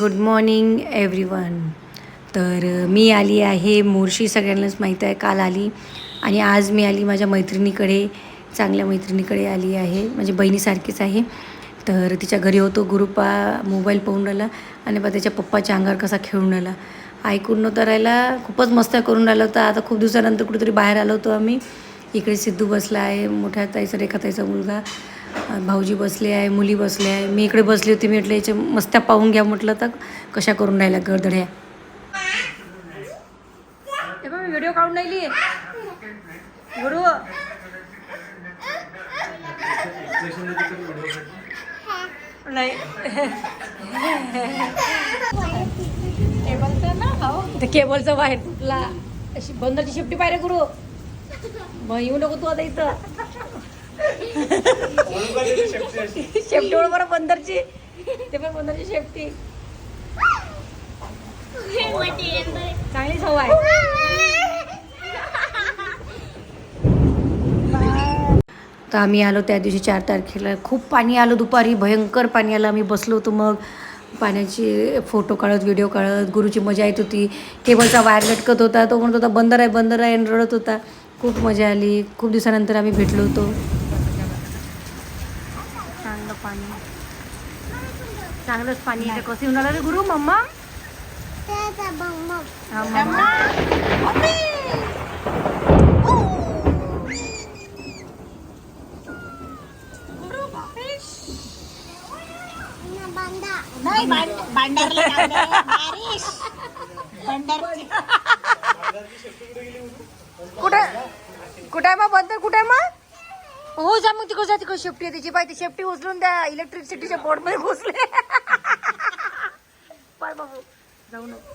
Good morning everyone तर मी आली आहे मोर्शी सगळ्यांनाच माहीत आहे काल आली. आणि आज मी आली माझ्या मैत्रिणीकडे चांगल्या मैत्रिणीकडे आली आहे म्हणजे बहिणीसारखीच आहे. तर तिच्या घरी होतो गुरुपा मोबाईल पाहून राहिला आणि बा त्याच्या पप्पाच्या अंगावर कसा खेळून राहिला. ऐकून नव्हता राहिला खूपच मस्त करून राहिला होता. आता खूप दिवसानंतर कुठेतरी बाहेर आलो होतो आम्ही. इकडे सिद्धू बसला आहे मोठ्या ताईचा रेखाताईचा मुलगा. भाऊजी बसले आहे मुली बसले आहे. मी इकडे बसली होती मी म्हटलं याच्या मस्त्या पाहून घ्या म्हटलं तर कशा करून राहिल्या गडधड्या. हे मी व्हिडिओ काढून राहिली. गुरु. नाही. केबलचं ना केबलचं बाहेर तुटला. अशी बंदरची शेपटी पाहिजे गुरु. मग येऊ नको तू आता इथं. शेपटी बरोबर बंदरची. ते पण बंदरची शेपटी. चांगली सवय तर आम्ही आलो त्या दिवशी चार तारखेला. खूप पाणी आलं दुपारी. भयंकर पाणी आलं. आम्ही बसलो होतो मग. पाण्याची फोटो काढत व्हिडिओ काढत. गुरुची मजा येत होती. केबलचा वायर लटकत होता. तो म्हणत होता बंदर आहे बंदर आहे आणि रडत होता. खूप मजा आली. खूप दिवसानंतर आम्ही भेटलो होतो. पाणी. चांगलंच पाणी इथे कसं आलं रे गुरु मम्मा. कुठे कुठे मग बंदर कुठे हो जा मग तिकडे जा तिकडे शेफ्टी आहे त्याची. ती शेफ्टी उचलून द्या. इलेक्ट्रिसिटीच्या बोर्डमध्ये घुसले. पाय बाबू जाऊ नको.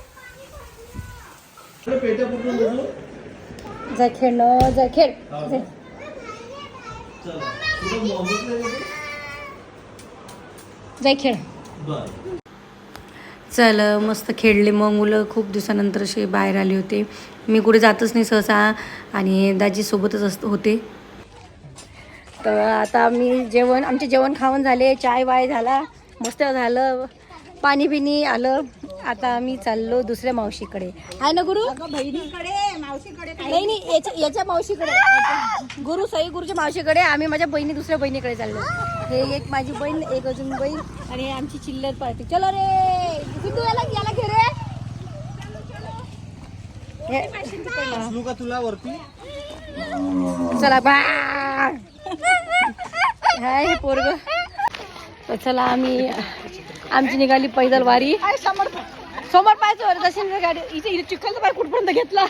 जा खेळ न जा खेळ. जाय खेळ. चल मस्त खेळले मग मुलं. खूप दिवसानंतर असे बाहेर आले होते. मी कुठे जातच नाही सहसा. आणि दाजीसोबतच असत होते. तर आता आम्ही जेवण आमचे जेवण खावण झाले चाय वाय झाला मस्त झालं पाणी बिनी आलं. आता आम्ही चाललो दुसऱ्या मावशीकडे. आहे ना गुरु? बहिणीकडे मावशीकडे नाही नाही याच्या याच्या मावशीकडे. गुरु सई गुरुच्या मावशीकडे आम्ही माझ्या बहिणी दुसऱ्या बहिणीकडे चाललो. हे एक माझी बहीण एक अजून बहीण आणि आमची चिल्लर पार्टी. चलो रे! सिद्धू याला याला घे रे! हे- का तुला वरती? चला बा हाय हे पोरग. तर चला आम्ही आमची निघाली पैदल वारी समोर समोर पाहायचं तशी गाडी इथे इथे चिखल पाय कुठपर्यंत घेतला?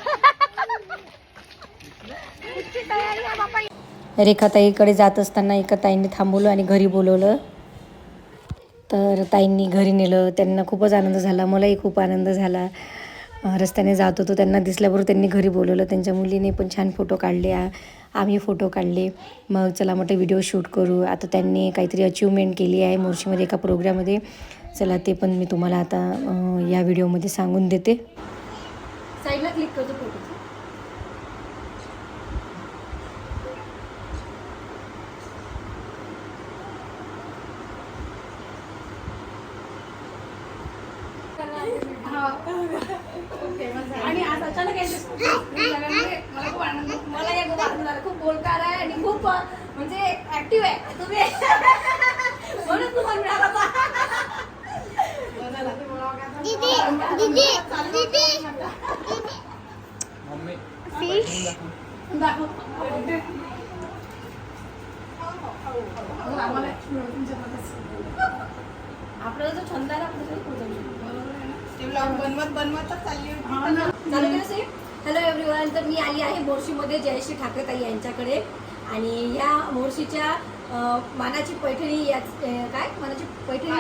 रेखाताईकडे जात असताना एका ताईने थांबवलं आणि घरी बोलवलं. तर ताईंनी घरी नेलं. त्यांना खूपच आनंद झाला मलाही खूप आनंद झाला. रस्त्याने जात होतो. त्यांना दिसल्याबरोबर त्यांनी घरी बोलवलं. त्यांच्या मुलीने पण छान फोटो काढले. आ- आम्ही फोटो काढले. मग चला मोठे व्हिडिओ शूट करू. आता त्यांनी काहीतरी अचिव्हमेंट केली आहे मोर्शीमध्ये एका प्रोग्राममध्ये चला ते पण मी तुम्हाला आता या व्हिडिओमध्ये सांगून देते. साईडला क्लिक करतो फोटो आणि आज अचानक मला खूप आनंद मला या खूप आनंद झाला. खूप बोलकार आहे आणि खूप म्हणजे ऍक्टिव्ह आहे. तुम्ही म्हणून तुम्हाला मिळाला होता. मम्मी. दाखव. आपल्याला जो छंद आहे ना आपल्याला तो पूजन बनवत बनवतच चालली होती. हॅलो एव्हरीवन तर मी आली आहे मोर्शीमध्ये जयश्री ठाकरे ताई यांच्याकडे. आणि या मोर्शीच्या मानाची पैठणी या काय? मानाची पैठणी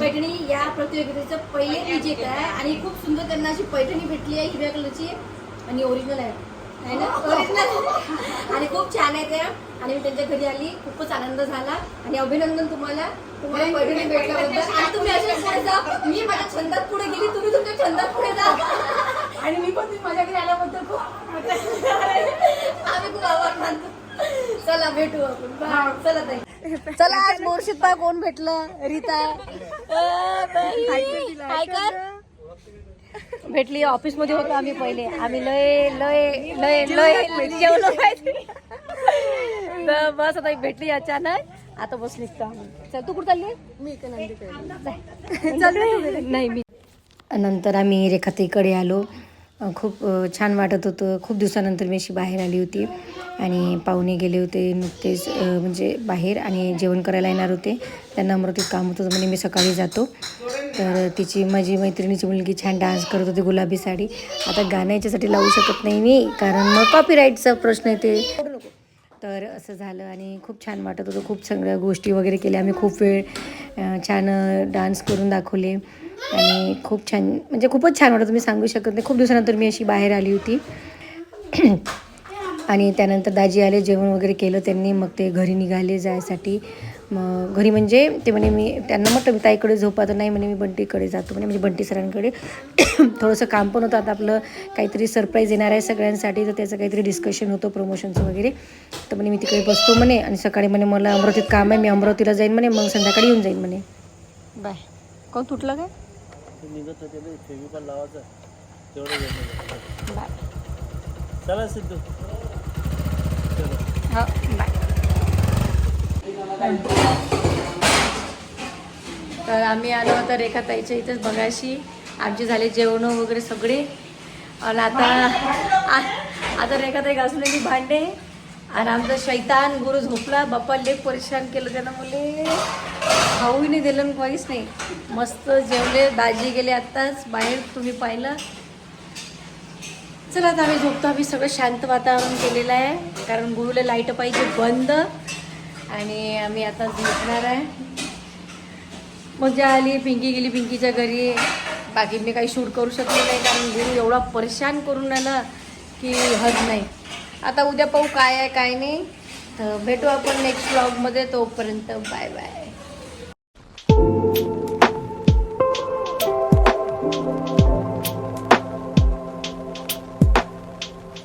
पैठणी. या प्रतियोगितेचं पहिले विजेते आहे. आणि खूप सुंदर त्यांना अशी पैठणी भेटली आहे हिरव्या कलरची. आणि ओरिजिनल आहे. आहे ना? ओरिजिनल आणि खूप छान आहे त्या आणि मी त्यांच्या घरी आली. खूपच आनंद झाला. आणि अभिनंदन तुम्हाला. तुम्हाला पैठणी भेटल्याबद्दल. आणि तुम्ही असे पुढे जा. मी माझ्या छंदात पुढे गेली. तुम्ही तुमच्या छंदात पुढे जा. आणि मी पण माझ्या घरी आल्याबद्दल खूप आम्ही खूप आभार मानतो. चला भेटू आपण. चला ताई. चला आज मोर्शिद पा कोण भेटलं? रीता. काय कर? भेटली ऑफिसमध्ये होतो आम्ही पहिले. आम्ही लय लय लय लय जेवलो. तर बस आता भेटली अचानक. आता बस निघतो आम्ही. चल तू कुठं चालली? मी चालू. नाही मी नंतर आम्ही रेखाताईकडे आलो. खूप छान वाटत होतं. खूप दिवसानंतर मी अशी बाहेर आली होती. आणि पाहुणे गेले होते नुकतेच म्हणजे बाहेर आणि जेवण करायला येणार होते. त्यांना अमरावतीत काम होतं म्हणजे मी सकाळी जातो. तर तिची माझी मैत्रिणीची मुलगी छान डान्स करत होती गुलाबी साडी. आता गाणं याच्यासाठी लावू शकत नाही मी कारण मग कॉपीराईटचा प्रश्न येते तर असं झालं आणि खूप छान वाटत होतं. खूप सगळ्या गोष्टी वगैरे केल्या. आम्ही खूप वेळ छान डान्स करून दाखवले. आणि खूप छान म्हणजे खूपच छान वाटत मी सांगू शकत नाही. खूप दिवसानंतर मी अशी बाहेर आली होती. आणि त्यानंतर दाजी आले जेवण वगैरे केलं. त्यांनी मग ते घरी निघाले जायसाठी. मग घरी म्हणजे ते म्हणे मी त्यांना म्हटलं मी ताईकडे झोपा तर नाही म्हणे मी बंटीकडे जातो म्हणे म्हणजे बंटी सरांकडे. थोडंसं काम पण होतं. आता आपलं काहीतरी सरप्राईज येणार आहे सगळ्यांसाठी तर त्याचं काहीतरी डिस्कशन होतं प्रमोशनचं वगैरे. तर म्हणे मी तिकडे बसतो म्हणे आणि सकाळी म्हणे मला अमरावतीत काम आहे मी अमरावतीला जाईन म्हणे मग संध्याकाळी येऊन जाईन म्हणे. बाय. कोण तुटलं काय? बाय. चला सिद्धू. हो बाय. तर आम्ही आलो आता रेखाताईच्या इथेच बघाशी आमचे झाले जेवण वगैरे सगळे. आणि आता आ- आता रेखाताई घासून मी भांडे. आणि आमचा शैतान गुरु झोपला. बाप्पा लेख परेशान केलं त्यानं मुले. खाऊही नाही दिलं काहीच नाही. मस्त जेवले दाजी गेले आत्ताच. बाहेर तुम्ही पाहिलं. चला आता आम्ही झोपतो. आम्ही सगळं शांत वातावरण केलेलं आहे. कारण गुरुला लाइट पाहिजे बंद. आणि आम्ही आता झोपणार आहे. मजा आली पिंकी गेली पिंकीच्या घरी. बाकी मी काही शूट करू शकले नाही कारण गुरु एवढा परेशान करून आला की हद नाही. आता उद्या पाहू काय आहे काय नाही. तर भेटू आपण नेक्स्ट ब्लॉगमध्ये तोपर्यंत बाय बाय